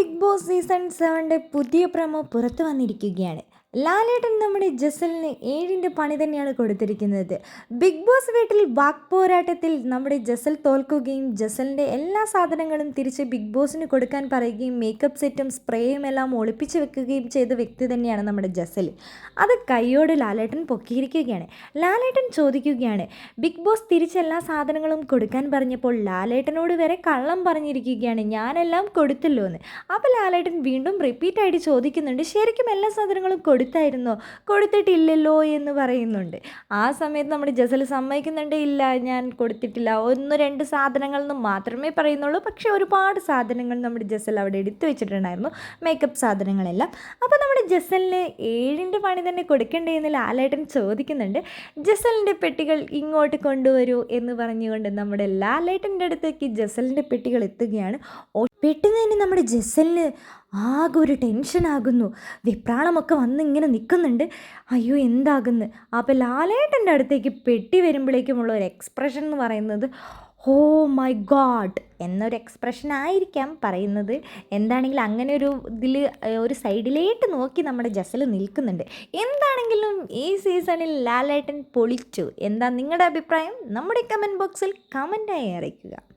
Big boss season സെവന്റെ പുതിയ promo പുറത്തു വന്നിരിക്കുകയാണ്. ലാലേട്ടൻ നമ്മുടെ ജസലിന് ഏഴിന്റെ പണി തന്നെയാണ് കൊടുത്തിരിക്കുന്നത്. ബിഗ് ബോസ് വീട്ടിൽ വാക് പോരാട്ടത്തിൽ നമ്മുടെ ജസൽ തോൽക്കുകയും ജസലിന്റെ എല്ലാ സാധനങ്ങളും തിരിച്ച് ബിഗ് ബോസിന് കൊടുക്കാൻ പറയുകയും മേക്കപ്പ് സെറ്റും സ്പ്രേയും എല്ലാം ഒളിപ്പിച്ച് വെക്കുകയും ചെയ്ത വ്യക്തി തന്നെയാണ് നമ്മുടെ ജസൽ. അത് കൈയോട് ലാലേട്ടൻ പൊക്കിയിരിക്കുകയാണ്. ലാലേട്ടൻ ചോദിക്കുകയാണ് ബിഗ് ബോസ് തിരിച്ച് എല്ലാ സാധനങ്ങളും കൊടുക്കാൻ പറഞ്ഞപ്പോൾ ലാലേട്ടനോട് വരെ കള്ളം പറഞ്ഞിരിക്കുകയാണ്. ഞാനെല്ലാം കൊടുത്തല്ലോ എന്ന് അപ്പോൾ ലാലേട്ടൻ വീണ്ടും റിപ്പീറ്റായിട്ട് ചോദിക്കുന്നുണ്ട് ശരിക്കും എല്ലാ സാധനങ്ങളും കൊടുത്തായിരുന്നോ? കൊടുത്തിട്ടില്ലല്ലോ എന്ന് പറയുന്നുണ്ട്. ആ സമയത്ത് നമ്മുടെ ജസൽ സമ്മതിക്കുന്നുണ്ട് ഇല്ല ഞാൻ കൊടുത്തിട്ടില്ല. ഒന്ന് രണ്ട് സാധനങ്ങൾ എന്ന് മാത്രമേ പറയുന്നുള്ളൂ. പക്ഷേ ഒരുപാട് സാധനങ്ങൾ നമ്മുടെ ജസൽ അവിടെ എടുത്തു വെച്ചിട്ടുണ്ടായിരുന്നു. മേക്കപ്പ് സാധനങ്ങളെല്ലാം. അപ്പോൾ നമ്മുടെ ജസലിന് ഏഴിന്റെ പണി തന്നെ കൊടുക്കണ്ടേ എന്ന് ലാലേട്ടൻ ചോദിക്കുന്നുണ്ട്. ജസലിന്റെ പെട്ടികൾ ഇങ്ങോട്ട് കൊണ്ടുവരൂ എന്ന് പറഞ്ഞുകൊണ്ട് നമ്മുടെ ലാലേട്ടന്റെ അടുത്തേക്ക് ജസലിന്റെ പെട്ടികൾ എത്തുകയാണ്. പെട്ടെന്ന് തന്നെ നമ്മുടെ ജസലിന് ആകെ ഒരു ടെൻഷനാകുന്നു വിപ്രാണമൊക്കെ വന്ന് ഇങ്ങനെ നിൽക്കുന്നുണ്ട് അയ്യോ എന്താകുന്നു? അപ്പോൾ ലാലേട്ടന്റെ അടുത്തേക്ക് പെട്ടി വരുമ്പോഴേക്കുമുള്ള ഒരു എക്സ്പ്രഷൻ എന്ന് പറയുന്നത് ഓ മൈ ഗാഡ് എന്നൊരു എക്സ്പ്രഷൻ ആയിരിക്കാം പറയുന്നത്. എന്താണെങ്കിലും അങ്ങനെ ഒരു ഇതിൽ ഒരു സൈഡിലേട്ട് നോക്കി നമ്മുടെ ജസൽ നിൽക്കുന്നുണ്ട്. എന്താണെങ്കിലും ഈ സീസണിൽ ലാലേട്ടൻ പൊളിച്ചു. എന്താ നിങ്ങളുടെ അഭിപ്രായം? നമ്മുടെ കമന്റ് ബോക്സിൽ കമന്റായി അറിയിക്കുക.